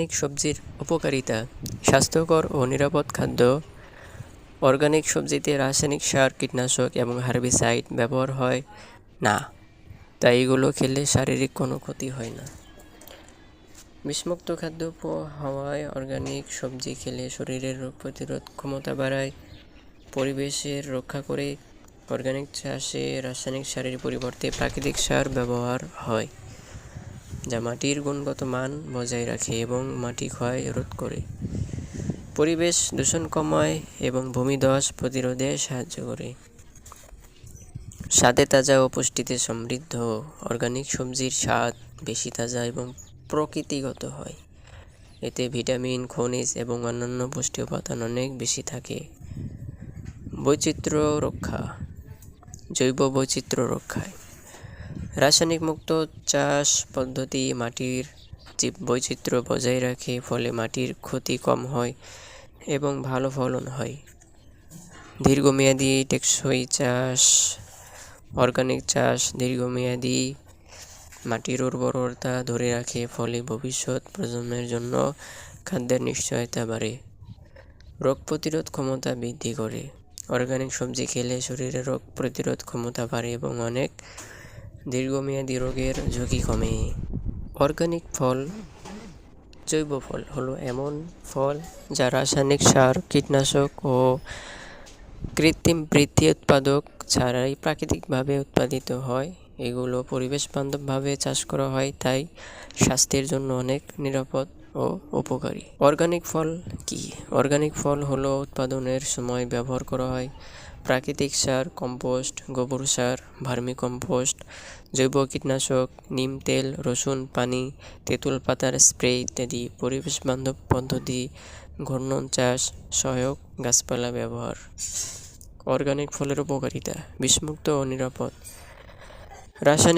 Organic সবজির উপকারিতা, স্বাস্থ্যকর ও নিরাপদ খাদ্য, অর্গানিক সবজিতে রাসায়নিক সার, কীটনাশক এবং হার্বিসাইড ব্যবহার হয়? না, তাই এগুলো খেলে শারীরিক কোনো ক্ষতি হয় না। বিষমুক্ত খাদ্য হওয়ায় অর্গানিক সবজি খেলে শরীরের রোগ প্রতিরোধ ক্ষমতা বাড়ায়, পরিবেশের রক্ষা করে অর্গানিক চাষে রাসায়নিক সারের পরিবর্তে প্রাকৃতিক সার ব্যবহার হয়। যা মাটির গুণগত মান বজায় রাখে এবং মাটি ক্ষয় রোধ করে। পরিবেশ দূষণ কমায় এবং ভূমিধস প্রতিরোধে সাহায্য করে। স্বাদে তাজা ও পুষ্টিতে সমৃদ্ধ অর্গানিক সবজির স্বাদ বেশি তাজা এবং প্রকৃতিগত হয়। এতে ভিটামিন, খনিজ এবং অন্যান্য পুষ্টি উপাদান অনেক বেশি থাকে। বৈচিত্র্য রক্ষা, জৈব বৈচিত্র্য রক্ষায়। রাসায়নিক মুক্ত চাষ পদ্ধতি মাটির জীব বৈচিত্র্য বজায় রাখে, ফলে মাটির ক্ষতি কম হয় এবং ভালো ফলন হয়। দীর্ঘমেয়াদী টেকসই চাষ অর্গানিক চাষ দীর্ঘমেয়াদী মাটির উর্বরতা ধরে রাখে, ফলে ভবিষ্যৎ প্রজন্মের জন্য খাদ্যের নিশ্চয়তা বাড়ে, রোগ প্রতিরোধ ক্ষমতা বৃদ্ধি করে। অর্গানিক সবজি খেলে শরীরে রোগ প্রতিরোধ ক্ষমতা বাড়ে এবং অনেক দীর্ঘমেয়াদী রোগের ঝুঁকি কমে। অর্গানিক ফল, জৈব ফল হলো এমন ফল যা রাসায়নিক সার, কীটনাশক ও কৃত্রিম বৃদ্ধি উৎপাদক ছাড়াই প্রাকৃতিকভাবে উৎপাদিত হয়। এগুলো পরিবেশ বান্ধবভাবে চাষ করা হয়, তাই স্বাস্থ্যের জন্য অনেক নিরাপদ। ও উপকারী। অর্গানিক ফল কি? অর্গানিক ফল হলো উৎপাদনের সময় ব্যবহার করা হয় প্রাকৃতিক সার, কম্পোস্ট, গোবর সার ভার্মি কম্পোস্ট জৈব কীটনাশক, নিম তেল, রসুন, পানি, তেঁতুল পাতার স্প্রে ইত্যাদি। পরিবেশ বান্ধব পদ্ধতি, ঘূর্ণন চাষ, সহায়ক গাছপালা ব্যবহার। অর্গানিক ফলের উপকারিতা, বিষমুক্ত ও নিরাপদ। রাসায়নিক